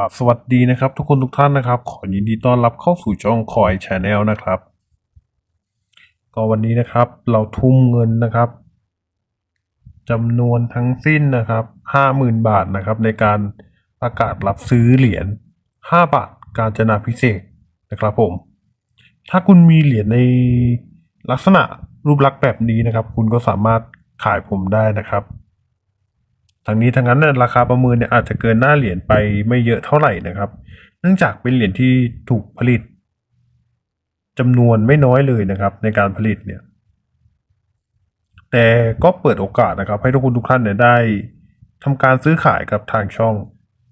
ราบสวัสดีนะครับทุกคนทุกท่านนะครับ ขอยินดีต้อนรับเข้าสู่ช่องคอยชาแนลนะครับ ก็วันนี้นะครับ เราทุ่มเงินนะครับจำนวนทั้งสิ้นนะครับห้าหมื่นบาทนะครับ ในการประกาศรับซื้อเหรียญห้าบาทการจนาพิเศษนะครับผม ถ้าคุณมีเหรียญในลักษณะรูปลักษณ์แบบนี้นะครับ คุณก็สามารถขายผมได้นะครับ ทั้งนี้ทั้งนั้นราคาประเมินเนี่ยอาจจะเกินหน้าเหรียญไปไม่เยอะเท่าไหร่นะครับ เนื่องจากเป็นเหรียญที่ถูกผลิตจำนวนไม่น้อยเลยนะครับ ในการผลิตเนี่ย แต่ก็เปิดโอกาสนะครับ ให้ทุกคนทุกท่านเนี่ยได้ทำการซื้อขายกับทางช่อง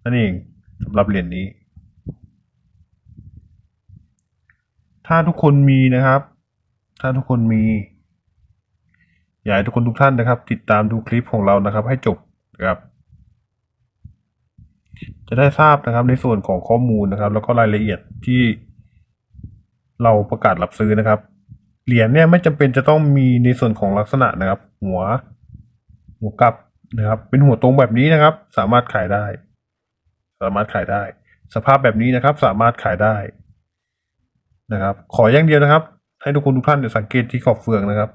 นั่นเองสำหรับเหรียญนี้ ถ้าทุกคนมีนะครับ ถ้าทุกคนมี อยากให้ทุกคนทุกท่านนะครับ ติดตามดูคลิปของเรานะครับ ให้จบ ครับจะได้ทราบนะครับในส่วนของข้อมูลนะครับ แล้วก็รายละเอียดที่เราประกาศรับซื้อนะครับ เหรียญเนี่ยไม่จำเป็นจะต้องมีในส่วนของลักษณะนะครับ หัว หัวกลับนะครับ เป็นหัวตรงแบบนี้นะครับ สามารถขายได้ สามารถขายได้ สภาพแบบนี้นะครับ สามารถขายได้นะครับ ขออย่างเดียวนะครับ ให้ทุกคนทุกท่านเนี่ยสังเกตที่ขอบเฟืองนะครับ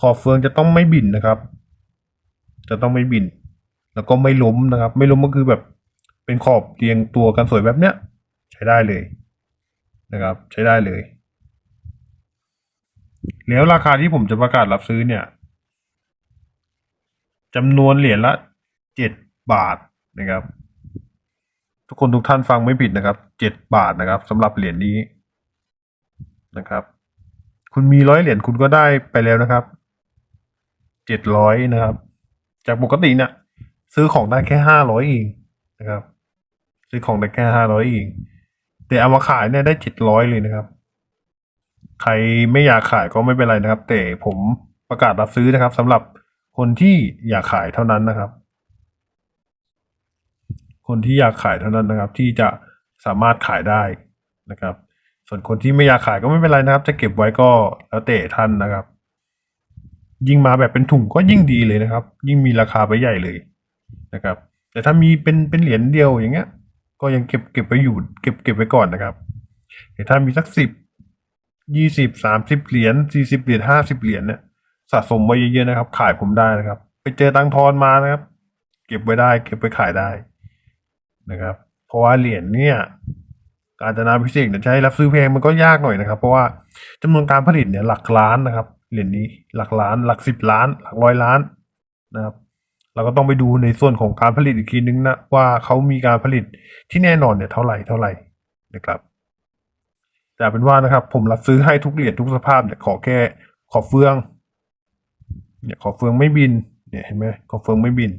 ขอบเฟืองจะต้องไม่บินนะครับ จะต้องไม่บิน แล้วก็ไม่ล้มนะครับ ไม่ล้มก็คือแบบเป็นขอบเรียงตัวกันสวยแบบเนี้ย ใช้ได้เลยนะครับ ใช้ได้เลย แล้วราคาที่ผมจะประกาศรับซื้อเนี่ยจำนวนเหรียญละเจ็ดบาทนะครับ ทุกคนทุกท่านฟังไม่ผิดนะครับเจ็ดบาทนะครับสำหรับเหรียญนี้นะครับ คุณมีร้อยเหรียญคุณก็ได้ไปแล้วนะครับเจ็ดร้อยนะครับ จากปกติเนี่ยซื้อของได้แค่ห้าร้อยเองนะครับ ซื้อของได้แค่ห้าร้อยเองแต่เอามาขายเนี่ยได้เจ็ดร้อยเลยนะครับ ใครไม่อยากขายก็ไม่เป็นไรนะครับ แต่ผมประกาศรับซื้อนะครับสำหรับคนที่อยากขายเท่านั้นนะครับ คนที่อยากขายเท่านั้นนะครับ ที่จะสามารถขายได้นะครับ ส่วนคนที่ไม่อยากขายก็ไม่เป็นไรนะครับ จะเก็บไว้ก็แล้วแต่ท่านนะครับ ยิ่งมาแบบเป็นถุงก็ยิ่งดีเลยนะครับ ยิ่งมีราคาไปใหญ่เลยนะครับ แต่ถ้ามีเป็นเป็นเหรียญเดียวอย่างเงี้ย ก็ยังเก็บเก็บไว้อยู่ เก็บเก็บไว้ก่อนนะครับแต่ถ้ามีสักสิบยี่สิบสามสิบเหรียญสี่สิบเหรียญห้าสิบเหรียญเนี่ยสะสมไว้เยอะๆนะครับ ขายผมได้นะครับ ไปเจอตังค์ทอนมานะครับ เก็บไว้ได้ เก็บไว้ขายได้นะครับ เพราะว่าเหรียญเนี่ยการจนาพิเศษเนี่ยจะให้รับซื้อแพงมันก็ยากหน่อยนะครับ เพราะว่าจำนวนการผลิตเนี่ยหลักล้านนะครับ เหรียญนี้หลักล้าน หลักสิบล้าน หลักร้อยล้านนะครับเราก็ต้องไปดูในส่วนของการผลิตอีกทีนึงนะว่าเขามีการผลิตที่แน่นอนเนี่ยเท่าไหร่เท่าไหร่นะครับ แต่เป็นว่านะครับ ผมรับซื้อให้ทุกเหรียญทุกสภาพเนี่ยขอแค่ขอเฟือง เนี่ยขอเฟืองไม่บิน เนี่ยเห็นไหมขอเฟืองไม่บิน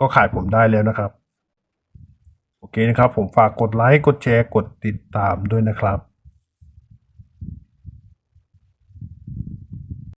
ก็ขายผมได้แล้วนะครับ โอเคนะครับ ผมฝากกดไลค์กดแชร์กดติดตามด้วยนะครับ